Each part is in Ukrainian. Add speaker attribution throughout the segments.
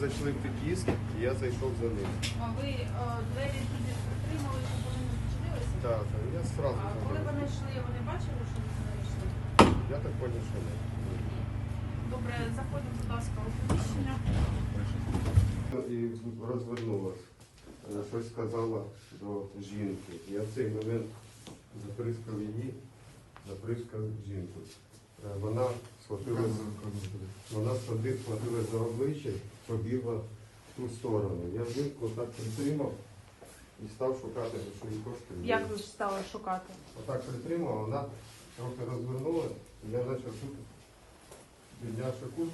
Speaker 1: зайшли в під'їзд, і я зайшов за ним.
Speaker 2: А ви е, двері туди притримали, щоб вони не зачинилися?
Speaker 1: Так, так, я сразу
Speaker 2: А коли вони йшли, вони бачили, що сюди йшли?
Speaker 1: Я так понял, що не.
Speaker 2: Добре, заходимо, будь ласка, у приміщення.
Speaker 1: І розвернулась. Е, Щось сказала до жінки. Я в цей момент заприскав її, заприскав жінку. Е, Вона схватила, вона сходи- схватила за обличчя, побігла в ту сторону. Я жінку так притримав і став шукати грошові кошти.
Speaker 2: Як ви ж стали шукати?
Speaker 1: Отак притримав, вона трохи розвернулася, і я почав тут, піднявши куртку,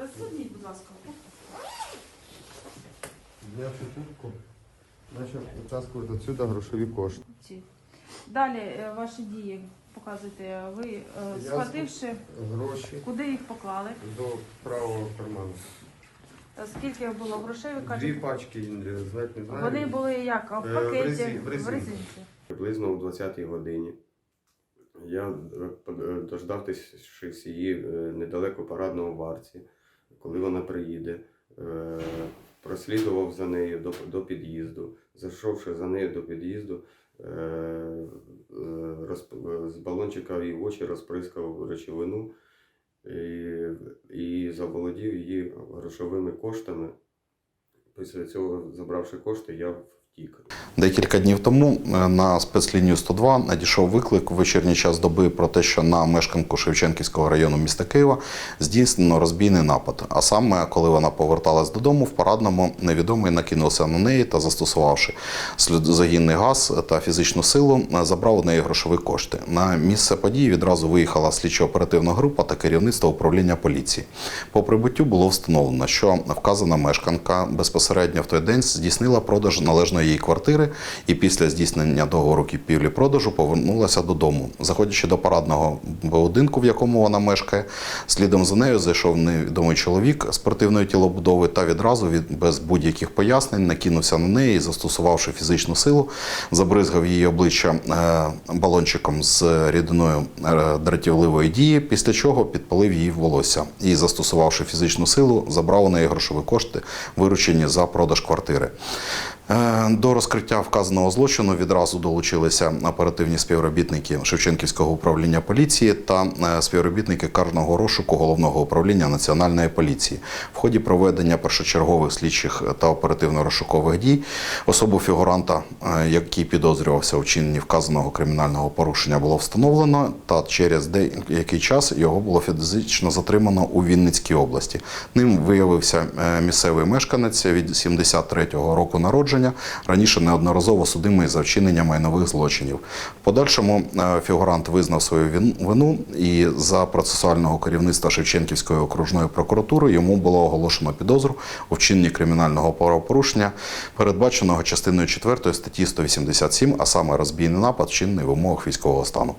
Speaker 2: Розсадніть, будь ласка,
Speaker 1: піднявши куртку, почав витаскувати відсюди грошові кошти.
Speaker 2: Далі е, ваші дії показуйте. Ви е,
Speaker 1: Я
Speaker 2: схвативши,
Speaker 1: Гроші
Speaker 2: куди їх поклали?
Speaker 1: до правого карману.
Speaker 2: Та Скільки було грошей, ви
Speaker 1: Дві
Speaker 2: кажете?
Speaker 1: пачки, е, знаєте, не знаю.
Speaker 2: Вони були як? А в
Speaker 1: Е, в
Speaker 2: пакеті?
Speaker 1: резин- в
Speaker 2: В
Speaker 1: резинці.
Speaker 2: резинці.
Speaker 3: Приблизно о 20-й годині. Я е, дождавшись її е, недалеко парадного варці, коли вона приїде, е, прослідував за нею до, до під'їзду. Зайшовши за нею до під'їзду, з балончика її очі розприскав речовину і, і заволодів її грошовими коштами. Після цього, забравши кошти, я.
Speaker 4: Декілька днів тому е, на спецлінію 102 надійшов виклик в вечірній час доби про те, що на мешканку Шевченківського району міста Києва здійснено розбійний напад. А саме, коли вона поверталась додому, в парадному невідомий накинувся на неї та, застосувавши сльозогінний газ та фізичну силу, е, забрав у неї грошові кошти. На місце події відразу виїхала слідчо-оперативна група та керівництво управління поліції. По прибуттю було встановлено, що вказана мешканка безпосередньо в той день здійснила продаж належної їй квартири і після здійснення договору купівлі-продажу повернулася додому. Заходячи до парадного будинку, в якому вона мешкає, слідом за нею зайшов невідомий чоловік спортивної тілобудови та відразу від без будь-яких пояснень накинувся на неї, і, застосувавши фізичну силу, забризгав її обличчя е, балончиком з рідиною е, дратівливої дії, після чого підпалив її волосся і, застосувавши фізичну силу, забрав у неї грошові кошти, виручені за продаж квартири. Е, До розкриття вказаного злочину відразу долучилися оперативні співробітники Шевченківського управління поліції та е, співробітники карного розшуку головного управління національної поліції. В ході проведення першочергових слідчих та оперативно-розшукових дій особу фігуранта, е, який підозрювався у вчиненні вказаного кримінального порушення, було встановлено, та через деякий час його було фізично затримано у Вінницькій області. Ним виявився місцевий мешканець від 73-го року народження, раніше неодноразово судимий за вчинення майнових злочинів. В подальшому е, фігурант визнав свою вину і за процесуального керівництва Шевченківської окружної прокуратури йому було оголошено підозру у вчиненні кримінального правопорушення, передбаченого частиною 4 статті 187, а саме розбійний напад, вчинений в умовах військового стану.